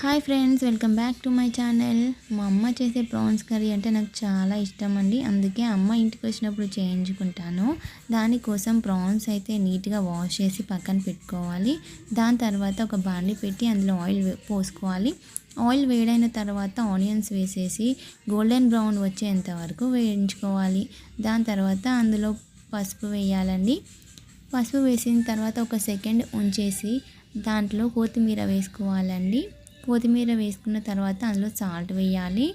Hi friends welcome back to my channel. మా అమ్మ చేసే ప్రాన్స్ కర్రీ అంటే నాకు చాలా ఇష్టం అండి అందుకే అమ్మ ఇంటికి వచ్చినప్పుడు చేయించుకుంటాను. దానికోసం ప్రాన్స్ అయితే నీట్గా వాష్ చేసి పక్కన పెట్టుకోవాలి. దాని తర్వాత ఒక బాండి పెట్టి అందులో ఆయిల్ పోసుకోవాలి. ఆయిల్ వేడైన తర్వాత ఆనియన్స్ వేసేసి గోల్డెన్ బ్రౌన్ వచ్చేంత వరకు వేయించుకోవాలి. దాని తర్వాత అందులో పసుపు వేయాలండి. పసుపు వేసిన తర్వాత ఒక సెకండ్ ఉంచేసి దాంట్లో కొత్తిమీర వేసుకోవాలండి. కొత్తిమీర వేసుకున్న తర్వాత అందులో సాల్ట్ వేయాలి.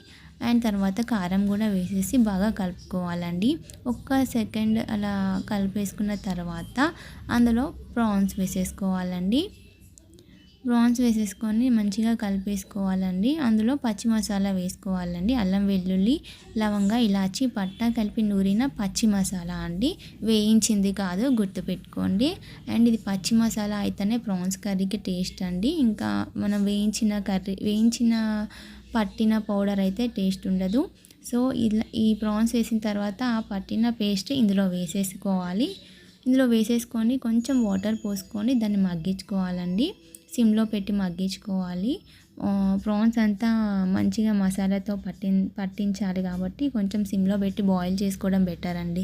అండ్ తర్వాత కారం కూడా వేసేసి బాగా కలుపుకోవాలండి. ఒక్క సెకండ్ అలా కలిపేసుకున్న తర్వాత అందులో ప్రాన్స్ వేసేసుకోవాలండి. ప్రాన్స్ వేసేసుకొని మంచిగా కలిపేసుకోవాలండి. అందులో పచ్చి మసాలా వేసుకోవాలండి. అల్లం వెల్లుల్లి లవంగా ఇలాచి పట్టా కలిపి నూరిన పచ్చి మసాలా అండి. వేయించింది కాదు గుర్తుపెట్టుకోండి. అండ్ ఇది పచ్చి మసాలా అయితేనే ప్రాన్స్ కర్రీకి టేస్ట్ అండి. ఇంకా మనం వేయించిన కర్రీ వేయించిన పట్టిన పౌడర్ అయితే టేస్ట్ ఉండదు. సో ఇలా ఈ ప్రాన్స్ వేసిన తర్వాత ఆ పట్టిన పేస్ట్ ఇందులో వేసేసుకోవాలి. ఇందులో వేసేసుకొని కొంచెం వాటర్ పోసుకొని దాన్ని మగ్గించుకోవాలండి. సిమ్లో పెట్టి మగ్గించుకోవాలి. ప్రాన్స్ అంతా మంచిగా మసాలాతో పట్టి పట్టించాలి కాబట్టి కొంచెం సిమ్లో పెట్టి బాయిల్ చేసుకోవడం బెటర్ అండి.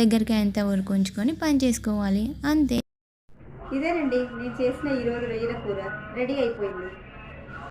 దగ్గరికి ఎంత వరకు ఉంచుకొని పని చేసుకోవాలి. అంతే. ఇదేనండి నేను చేసిన ఈరోజు రొయ్యల కూర. రెడీ అయిపోయింది.